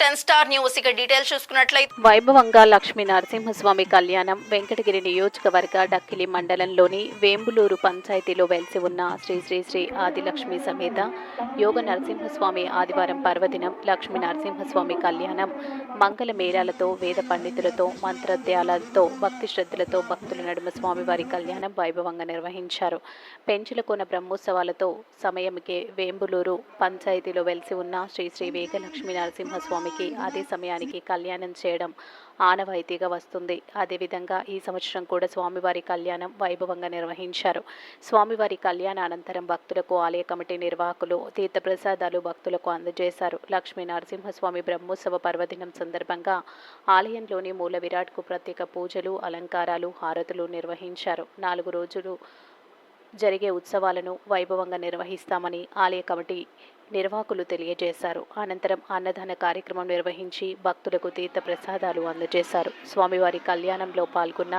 Ten star news. ఇక details చూసుకున్నట్లయితే వైభవంగా లక్ష్మీ నరసింహస్వామి కళ్యాణం వెంకటగిరి నియోజకవర్గ డక్కిలి మండలంలోని వేంబులూరు పంచాయతీలో వెలిసి ఉన్న శ్రీ శ్రీ శ్రీ ఆదిలక్ష్మి సమేత యోగ నరసింహస్వామి ఆదివారం పర్వదినం లక్ష్మీ నరసింహస్వామి కళ్యాణం మంగళ మేళాలతో వేద పండితులతో మంత్రధ్యాలతో భక్తి శ్రద్ధలతో భక్తుల నడుమ స్వామివారి కళ్యాణం వైభవంగా నిర్వహించారు. పెంచులకున్న బ్రహ్మోత్సవాలతో సమయంకే వేంబులూరు పంచాయతీలో వెలిసి ఉన్న శ్రీ శ్రీ వేగలక్ష్మీ స్వామికి అదే సమయానికి కళ్యాణం చేయడం ఆనవాయితీగా వస్తుంది. అదేవిధంగా ఈ సంవత్సరం కూడా స్వామివారి కళ్యాణం వైభవంగా నిర్వహించారు. స్వామివారి కళ్యాణ అనంతరం భక్తులకు ఆలయ కమిటీ నిర్వాహకులు తీర్థప్రసాదాలు భక్తులకు అందజేశారు. లక్ష్మీ నరసింహస్వామి బ్రహ్మోత్సవ పర్వదినం సందర్భంగా ఆలయంలోని మూల విరాట్కు ప్రత్యేక పూజలు అలంకారాలు హారతులు నిర్వహించారు. నాలుగు రోజులు జరిగే ఉత్సవాలను వైభవంగా నిర్వహిస్తామని ఆలయ కమిటీ నిర్వాహకులు తెలియజేశారు. అనంతరం అన్నదాన కార్యక్రమం నిర్వహించి భక్తులకు తీర్థ ప్రసాదాలు అందజేశారు. స్వామివారి కళ్యాణంలో పాల్గొన్న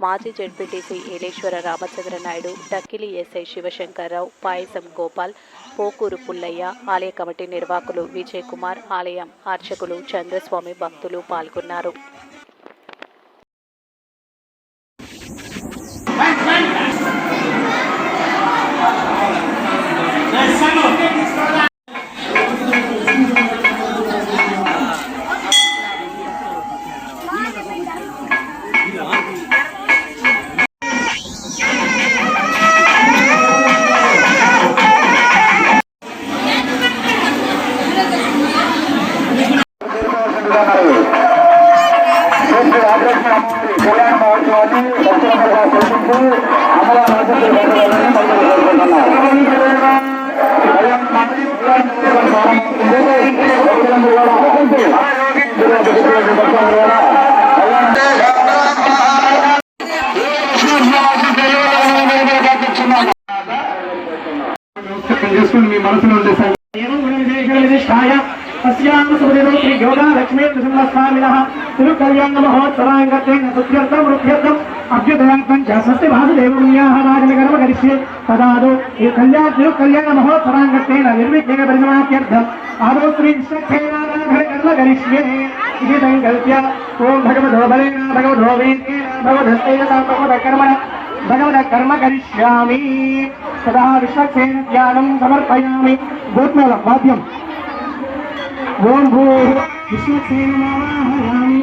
మాజీ జడ్పీటీసీ ఏలేశ్వర రామచంద్ర నాయుడు డక్కిలి ఎస్ఐ శివశంకర్రావు పాయసం గోపాల్ పోకూరు పుల్లయ్య ఆలయ కమిటీ నిర్వాహకులు విజయ్ కుమార్ ఆలయం అర్చకులు చంద్రస్వామి భక్తులు పాల్గొన్నారు. మహోత్సవాంగత్వేన స్తుత్యర్థం వృద్ధ్యర్థం అభ్యుదయార్థం చ స్వస్తి వాసుదేవమున్యాః రాజనగరమ కరిష్యే తదాదు ఈ కళ్యాణ తిరుకల్యాణ మహోత్సవాంగత్వేన నిర్విఘ్నేన పరిసమాప్యర్థం ఆదో శ్రీ విశ్వక్షేణారాధన కరిష్యే ఇది సంకల్ప్య ఓం భగవతో బలేన భగవతో వేదేన భగవదస్తేన భగవత కర్మణ భగవత కర్మ కరిష్యామి సదా విశ్వక్షేణ ధ్యానం సమర్పయామి గోత్మల వాద్యం. ఓం భూ విశ్వక్షేణమావాహయామి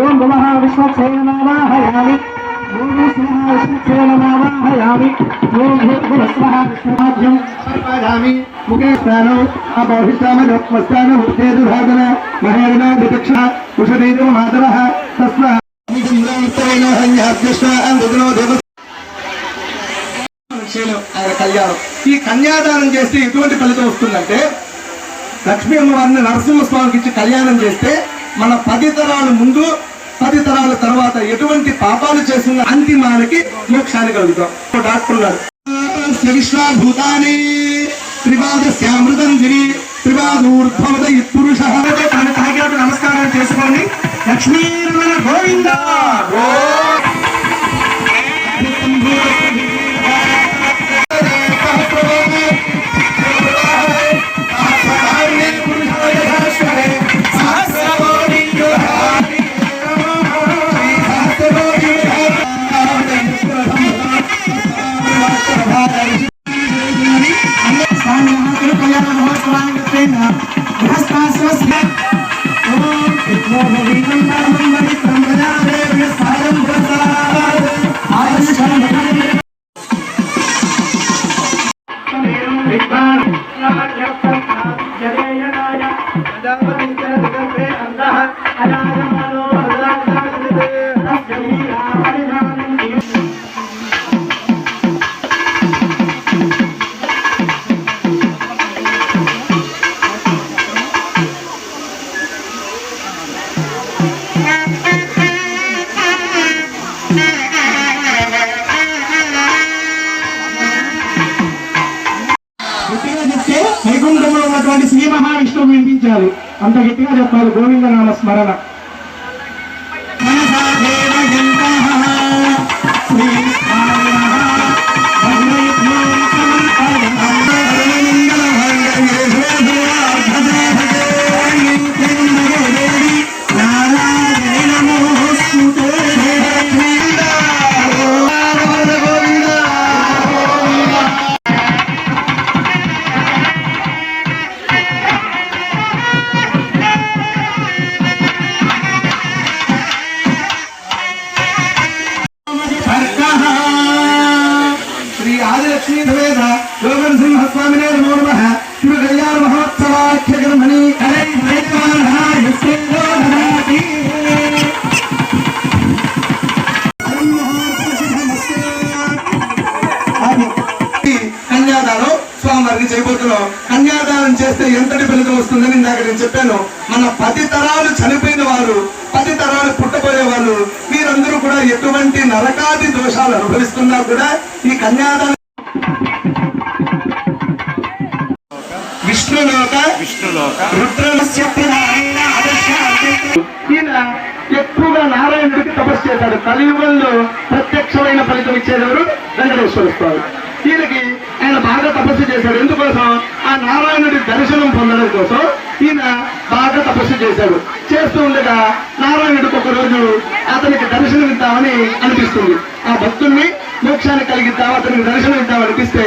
ఓం భువః విశ్వక్షేణమావాహయామి ఓం విష్ణుః విశ్వక్షేణమావాహయామి ఓం సమర్పయామి. ముఖే ఉత్తేజుభాగన మహేరణ తస్మ. విషయంలో ఆయన కళ్యాణం. ఈ కన్యాదానం చేస్తే ఎటువంటి ఫలితం వస్తుందంటే లక్ష్మీ అమ్మవారిని నరసింహస్వామికి ఇచ్చి కళ్యాణం చేస్తే మన పది తరాలు ముందు పది తరాల తర్వాత ఎటువంటి పాపాలు చేసిన అంతిమానికి మోక్షాన్ని కలుగుతాం. డాక్టర్ ఉన్నారు. విశ్వాభూతాని త్రిపాదశ్యామృతం గిరి త్రిపాదూర్ధ్వమత పురుష తన తాగినట్టు నమస్కారం చేసుకోండి. Lakshmi Basta sos, oh, it's more than Lakshmi సమేత యోగన్ సింహ నమో నమ శివ కళ్యాణ మహోత్సవాఖ్య కర్మణి కన్యాదానం స్వామివారికి చేయబోతున్నాం. కన్యాదానం చేస్తే ఎంతటి ఫలితం వస్తుందని ఇందాక నేను చెప్పాను. మన పది తరాలు చనిపోయిన వారు పది తరాలు పుట్టబోయే వాళ్ళు మీరందరూ కూడా ఎటువంటి నరకాది దోషాలు అనుభవిస్తున్నా కూడా ఈ కన్యాదానం కలియుగంలో ప్రత్యక్షమైన ఫలితం ఇచ్చేదెవరు వెంకటేశ్వర స్వామి. ఈయనకి ఆయన బాగా తపస్సు చేశాడు. ఎందుకోసం? ఆ నారాయణుడి దర్శనం పొందడం కోసం ఈయన బాగా తపస్సు చేశాడు. చేస్తూ ఉండగా నారాయణుడికి ఒక రోజు అతనికి దర్శనం ఇద్దామని అనిపిస్తుంది. ఆ భక్తుల్ని మోక్షాన్ని కలిగిద్దాం అతనికి దర్శనం ఇద్దాం అనిపిస్తే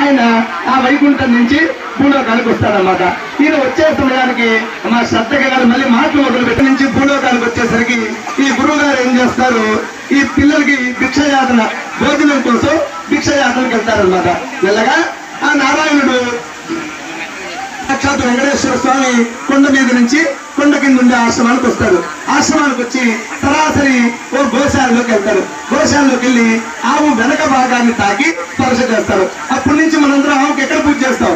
ఆయన ఆ వైకుంఠం నుంచి భూలోకానికి వస్తాడనమాట ఈయన వచ్చే సమయానికి మా శ్రద్ధగా గారు మళ్ళీ మాటలు మొదలు పెట్టి నుంచి భూలోకానికి వచ్చేసరికి ఈ గురువు గారు ఏం చేస్తారు? ఈ పిల్లలకి భిక్షయాతన భోజనం కోసం భిక్షయాతనకి వెళ్తారనమాట వెళ్ళగా ఆ నారాయణుడు సాక్షాత్ వెంకటేశ్వర స్వామి కొండ మీద నుంచి కొండ కింద ఉండే ఆశ్రమానికి వస్తాడు. ఆశ్రమానికి వచ్చి సరాసరి ఓ గోశాలలోకి వెళ్తాడు. గోశాలలోకి వెళ్ళి ఆవు వెనక భాగాన్ని తాకి స్పర్శ చేస్తారు అప్పటి నుంచి మనందరం ఆవుకి ఎక్కడ పూజ చేస్తాం?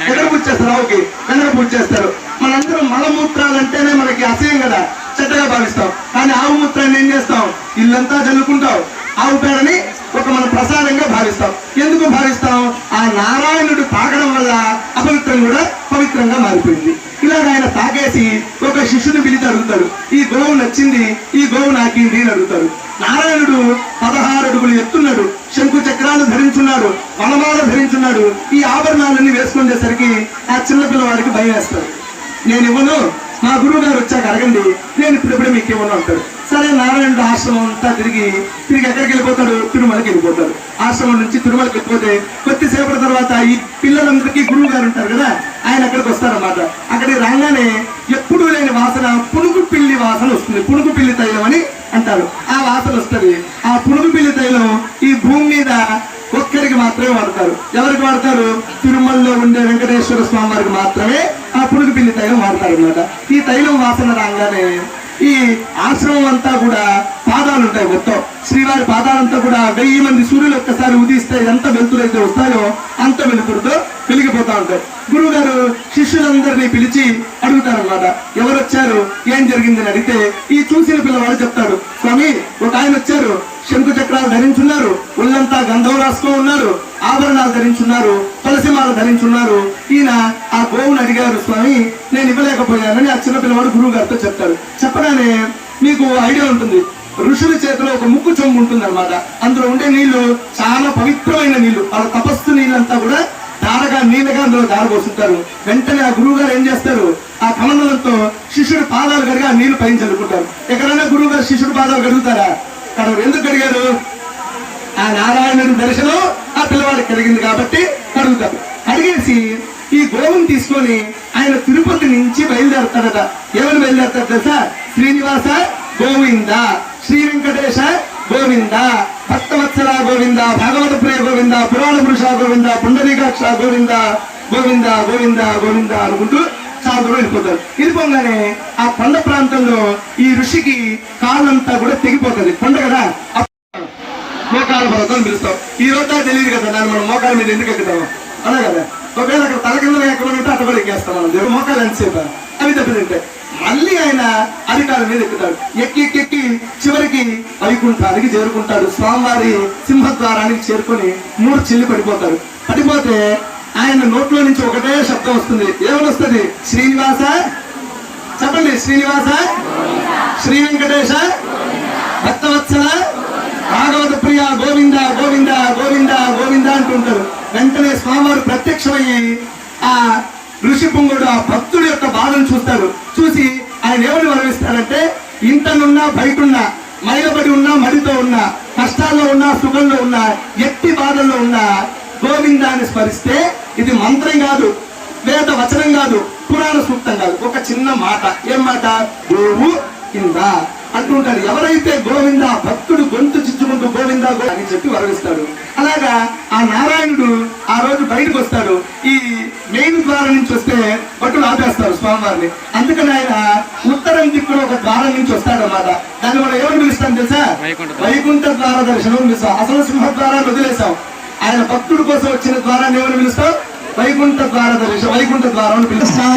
ఎక్కడ పూజ చేస్తారు ఆవుకి? వెనక పూజ చేస్తారు. మనందరం మలమూత్రాలు అంటేనే మనకి అసహ్యం కదా. చెడ్డగా భావిస్తాం. కానీ ఆవు మూత్రాన్ని ఏం చేస్తాం? ఇల్లంతా చల్లుకుంటాం. ఆవు పేడని ఒక మనం ప్రసాదంగా భావిస్తాం. ఎందుకు భావిస్తాం ఆ నారాయణుడు తాగడం వల్ల అపవిత్రం కూడా పవిత్రంగా మారిపోయింది ఇలాగ ఆయన తాగేసి ఒక శిష్యుని పిలిచి అడుగుతాడు ఈ గోవు నచ్చింది ఈ గోవు నాకింది అని అడుగుతారు. నారాయణుడు పదహారు అడుగులు ఎత్తున్నాడు శంకు చక్రాలు ధరించున్నాడు వనమాల ధరించున్నాడు ఈ ఆభరణాలన్నీ వేసుకునేసరికి ఆ చిన్నపిల్లవాడికి భయం వేస్తారు నేను ఇవ్వను మా గురువు గారు వచ్చాక అడగండి నేను ఇప్పుడిప్పుడే మీకు ఇవ్వను అంటాడు. సరే నారాయణుడు ఆశ్రమం అంతా తిరిగి తిరిగి ఎక్కడికి వెళ్ళిపోతాడు? తిరుమలకి వెళ్ళిపోతాడు. ఆశ్రమం నుంచి తిరుమలకి వెళ్ళిపోతే కొద్దిసేపటి తర్వాత ఈ పిల్లలందరికీ గురువు గారు ఉంటారు కదా ఆయన అక్కడికి వస్తారన్నమాట. అక్కడికి రాగానే ఎప్పుడూ లేని వాసన పునుగు పిల్లి వాసన వస్తుంది. పునుగు పిల్లి తైలం అని అంటారు. ఆ వాసన వస్తుంది. ఆ పునుగు పిల్లి తైలం ఈ భూమి మీద ఒక్కరికి మాత్రమే వాడతారు. ఎవరికి వాడతారు? తిరుమలలో ఉండే వెంకటేశ్వర స్వామి వారికి మాత్రమే ఆ పునుగు పిల్లి తైలం వాడతారు అనమాట ఈ తైలం వాసన రాగానే ఈ ఆశ్రమం అంతా కూడా పాదాలు ఉంటాయి మొత్తం. శ్రీవారి పాదాలంతా కూడా వెయ్యి మంది సూర్యులు ఒక్కసారి ఉదిస్తే ఎంత వెలుతురు అయితే వస్తాయో అంత వెలుతురుతో వెలిగిపోతా ఉంటాయి. గురువు గారు శిష్యులందరినీ పిలిచి అడుగుతారన్నమాట. ఎవరు వచ్చారు? ఏం జరిగిందని అడిగితే ఈ చూసిన పిల్లవాడు చెప్తాడు స్వామి ఒక ఆయన వచ్చారు. శంకు చక్రాలు ధరించున్నారు. ఒళ్ళంతా గంధం రాసుకో ఉన్నారు. ఆభరణాలు ధరించున్నారు. తులసిమాల ధరించున్నారు. ఈయన ఆ గోవును అడిగారు స్వామి నేను ఇవ్వలేకపోయానని ఆ చిన్న పిల్లవాడు గురువు గారితో చెప్తాడు. చెప్పగానే మీకు ఐడియా ఉంటుంది. ఋషుల చేతిలో ఒక ముక్కు చొంగు ఉంటుంది అనమాట అందులో ఉండే నీళ్ళు చాలా పవిత్రమైన నీళ్ళు. వాళ్ళ తపస్సు నీళ్ళంతా కూడా ధారగా నీళ్ళగా అందులో దారబోసుంటారు వెంటనే ఆ గురువు గారు ఏం చేస్తారు? ఆ కమండలంతో శిష్యుడి పాదాలు కడిగి ఆ నీళ్ళు పైన చల్లుకుంటారు. ఎక్కడైనా గురువు గారు శిష్యుడి పాదాలు కడుగుతారా? కడగరు ఎందుకు కడిగారు? ఆ నారాయణుడి దర్శనం ఆ పిల్లవాడికి కలిగింది కాబట్టి కడుగుతారు. కడిగేసి ఈ గోవుని తీసుకొని ఆయన తిరుపతి నుంచి బయలుదేరుతారట. ఏమని బయలుదేరుతారు తెలుసా? శ్రీనివాస గోవింద శ్రీ వెంకటేశ గోవింద భక్తవత్సల గోవింద భాగవత ప్రియ గోవింద పురాణ పురుష గోవింద పుండరీకాక్ష గోవింద గోవింద గోవింద గోవింద అనుకుంటూ చాలా వెళ్ళిపోతారు. వెళ్ళిపోగానే ఆ కొండ ప్రాంతంలో ఈ ఋషికి కాళ్ళంతా కూడా తెగిపోతుంది. కొండ కదా? మోకాల పర్వతం పిలుస్తాం. ఈ రోజు తెలియదు కదా? దాన్ని మనం మోకాల మీద ఎందుకు ఎక్కుతాము అలా కదా? ఒకవేళ అక్కడ తల కింద ఎక్కడ ఉంటే అక్కడ కూడా ఎక్కేస్తాం మనం. మోకాలు ఎంతసేపు? అవి దెబ్బతింటాయి. మళ్ళీ ఆయన అధికారం మీద ఎక్కుతాడు. ఎక్కి ఎక్కి చివరికి వైకుంఠానికి చేరుకుంటాడు. స్వామివారి సింహద్వారానికి చేరుకొని మూడు చిల్లి పడిపోతాడు. పడిపోతే ఆయన నోట్లో నుంచి ఒకటే శబ్దం వస్తుంది. ఏమనొస్తుంది శ్రీనివాస? చెప్పండి శ్రీనివాస? శ్రీ వెంకటేశ? భక్తవత్సల భాగవత ప్రియ గోవింద గోవింద గోవింద గోవింద అంటుంటారు వెంటనే స్వామివారు ప్రత్యక్షమయ్యి ఆ ఋషి పుంగుడు ఆ భక్తుడి యొక్క బాధను చూస్తారు చూసి ఆయన ఎవరు వరవిస్తారంటే ఇంటనున్నా బయటున్నా మైలబడి ఉన్నా మడితో ఉన్నా కష్టాల్లో ఉన్నా సుఖంలో ఉన్నా ఎట్టి బాధల్లో ఉన్నా గోవిందాన్ని స్మరిస్తే ఇది మంత్రం కాదు వేద వచనం కాదు పురాణ సూక్తం కాదు. ఒక చిన్న మాట ఏం మాట గోవు కింద అంటుంటాడు. ఎవరైతే గోవింద భక్తుడు గొంతు చిచ్చుకుంటూ గోవింద అని చెప్పి వరవిస్తాడు అలాగా ఆ నారాయణుడు బయటకు వస్తాడు ఈ మెయిన్ ద్వారం నుంచి వస్తే భటులు ఆపేస్తారు స్వామివారిని. అందుకని ఆయన ఉత్తరం దిక్కున ఒక ద్వారం నుంచి వస్తాడు అన్నమాట దాన్ని మనం ఏమని పిలుస్తాం తెలుసా? వైకుంఠ ద్వార. దర్శనం అని పిలుస్తాం. అసలు సింహద్వారాన్ని వదిలేసాం ఆయన భక్తుడి కోసం వచ్చిన ద్వారాన్ని ఏమని పిలుస్తాం వైకుంఠ ద్వార దర్శనం వైకుంఠ ద్వారం అని పిలుస్తాం